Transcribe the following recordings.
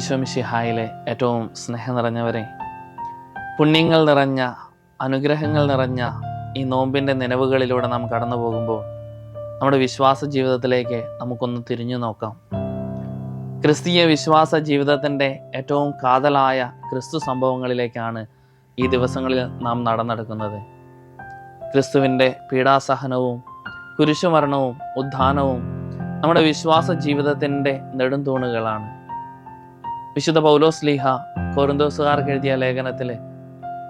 ഈശോമിഷിഹായിലെ ഏറ്റവും സ്നേഹം നിറഞ്ഞവരെ പുണ്യങ്ങൾ നിറഞ്ഞ അനുഗ്രഹങ്ങൾ നിറഞ്ഞ ഈ നോമ്പിന്റെ നിലവുകളിലൂടെ നാം കടന്നു പോകുമ്പോൾ നമ്മുടെ വിശ്വാസ ജീവിതത്തിലേക്ക് നമുക്കൊന്ന് തിരിഞ്ഞു നോക്കാം. ക്രിസ്തീയ വിശ്വാസ ജീവിതത്തിന്റെ ഏറ്റവും കാതലായ ക്രിസ്തു സംഭവങ്ങളിലേക്കാണ് ഈ ദിവസങ്ങളിൽ നാം നടന്നെടുക്കുന്നത്. ക്രിസ്തുവിന്റെ പീഡാസഹനവും കുരിശുമരണവും ഉദ്ധാനവും നമ്മുടെ വിശ്വാസ ജീവിതത്തിന്റെ നെടുംതൂണുകളാണ് വിശുദ്ധ പൗലോസ് ലീഹ കോറിന്തോസുകാർക്ക് എഴുതിയ ലേഖനത്തിലെ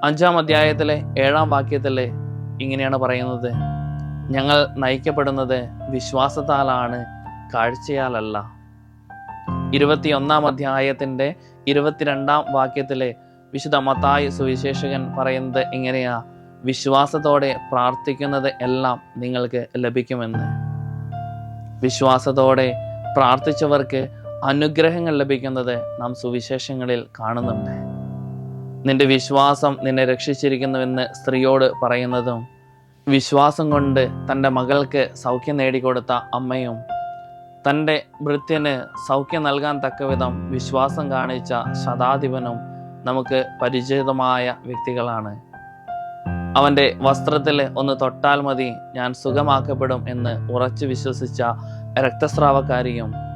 അഞ്ചാം അധ്യായത്തിലെ ഏഴാം വാക്യത്തിലെ ഇങ്ങനെയാണ് പറയുന്നത്. ഞങ്ങൾ നയിക്കപ്പെടുന്നത് വിശ്വാസത്താലാണ് കാഴ്ചയാലല്ല. ഇരുപത്തിയൊന്നാം അധ്യായത്തിന്റെ ഇരുപത്തിരണ്ടാം വാക്യത്തിലെ വിശുദ്ധ മത്തായ സുവിശേഷകൻ പറയുന്നത് എങ്ങനെയാ വിശ്വാസത്തോടെ പ്രാർത്ഥിക്കുന്നത് എല്ലാം നിങ്ങൾക്ക് ലഭിക്കുമെന്ന്. വിശ്വാസത്തോടെ പ്രാർത്ഥിച്ചവർക്ക് അനുഗ്രഹങ്ങൾ ലഭിക്കുന്നത് നാം സുവിശേഷങ്ങളിൽ കാണുന്നുണ്ട്. നിന്റെ വിശ്വാസം നിന്നെ രക്ഷിച്ചിരിക്കുന്നുവെന്ന് സ്ത്രീയോട് പറയുന്നതും വിശ്വാസം കൊണ്ട് തന്റെ മകൾക്ക് സൗഖ്യം നേടിക്കൊടുത്ത അമ്മയും തന്റെ ഭൃത്യന് സൗഖ്യം നൽകാൻ തക്കവിധം വിശ്വാസം കാണിച്ച ശതാധിപനും നമുക്ക് പരിചിതമായ വ്യക്തികളാണ്. അവന്റെ വസ്ത്രത്തിൽ ഒന്ന് തൊട്ടാൽ മതി ഞാൻ സുഖമാക്കപ്പെടും എന്ന് ഉറച്ചു വിശ്വസിച്ച രക്തസ്രാവക്കാരിയും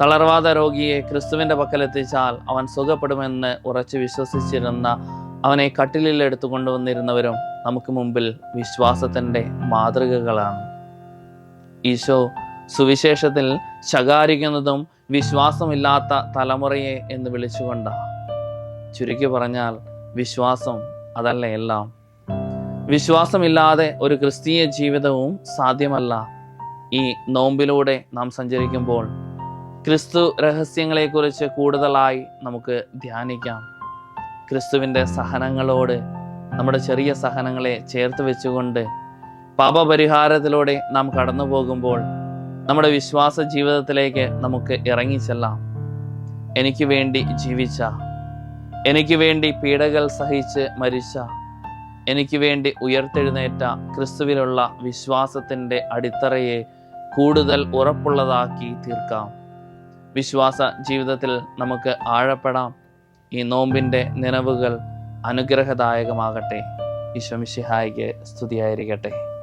തളർവാദ രോഗിയെ ക്രിസ്തുവിന്റെ പക്കലെത്തിച്ചാൽ അവൻ സുഖപ്പെടുമെന്ന് ഉറച്ചു വിശ്വസിച്ചിരുന്ന അവനെ കട്ടിലിൽ എടുത്തു കൊണ്ടുവന്നിരുന്നവരും നമുക്ക് മുമ്പിൽ വിശ്വാസത്തിന്റെ മാതൃകകളാണ്. ഈശോ സുവിശേഷത്തിൽ ശകാരിക്കുന്നതും വിശ്വാസമില്ലാത്ത തലമുറയെ എന്ന് വിളിച്ചുകൊണ്ട ചുരുക്കി പറഞ്ഞാൽ വിശ്വാസം അതല്ല എല്ലാം. വിശ്വാസമില്ലാതെ ഒരു ക്രിസ്തീയ ജീവിതവും സാധ്യമല്ല. ഈ നോമ്പിലൂടെ നാം സഞ്ചരിക്കുമ്പോൾ ക്രിസ്തു രഹസ്യങ്ങളെക്കുറിച്ച് കൂടുതലായി നമുക്ക് ധ്യാനിക്കാം. ക്രിസ്തുവിന്റെ സഹനങ്ങളോട് നമ്മുടെ ചെറിയ സഹനങ്ങളെ ചേർത്ത് വെച്ചുകൊണ്ട് പാപപരിഹാരത്തിലൂടെ നാം കടന്നു പോകുമ്പോൾ നമ്മുടെ വിശ്വാസ ജീവിതത്തിലേക്ക് നമുക്ക് ഇറങ്ങിച്ചെല്ലാം എനിക്ക് വേണ്ടി ജീവിച്ച എനിക്ക് വേണ്ടി പീഡകൾ സഹിച്ച് മരിച്ച എനിക്ക് വേണ്ടി ഉയർത്തെഴുന്നേറ്റ ക്രിസ്തുവിലുള്ള വിശ്വാസത്തിന്റെ അടിത്തറയെ കൂടുതൽ ഉറപ്പുള്ളതാക്കി തീർക്കാം. വിശ്വാസ ജീവിതത്തിൽ നമുക്ക് ആഴപ്പെടാം. ഈ നോമ്പിന്റെ നിലവുകൾ അനുഗ്രഹദായകമാകട്ടെ. ഈശ്വമിഷിഹായിക്ക് സ്തുതിയായിരിക്കട്ടെ.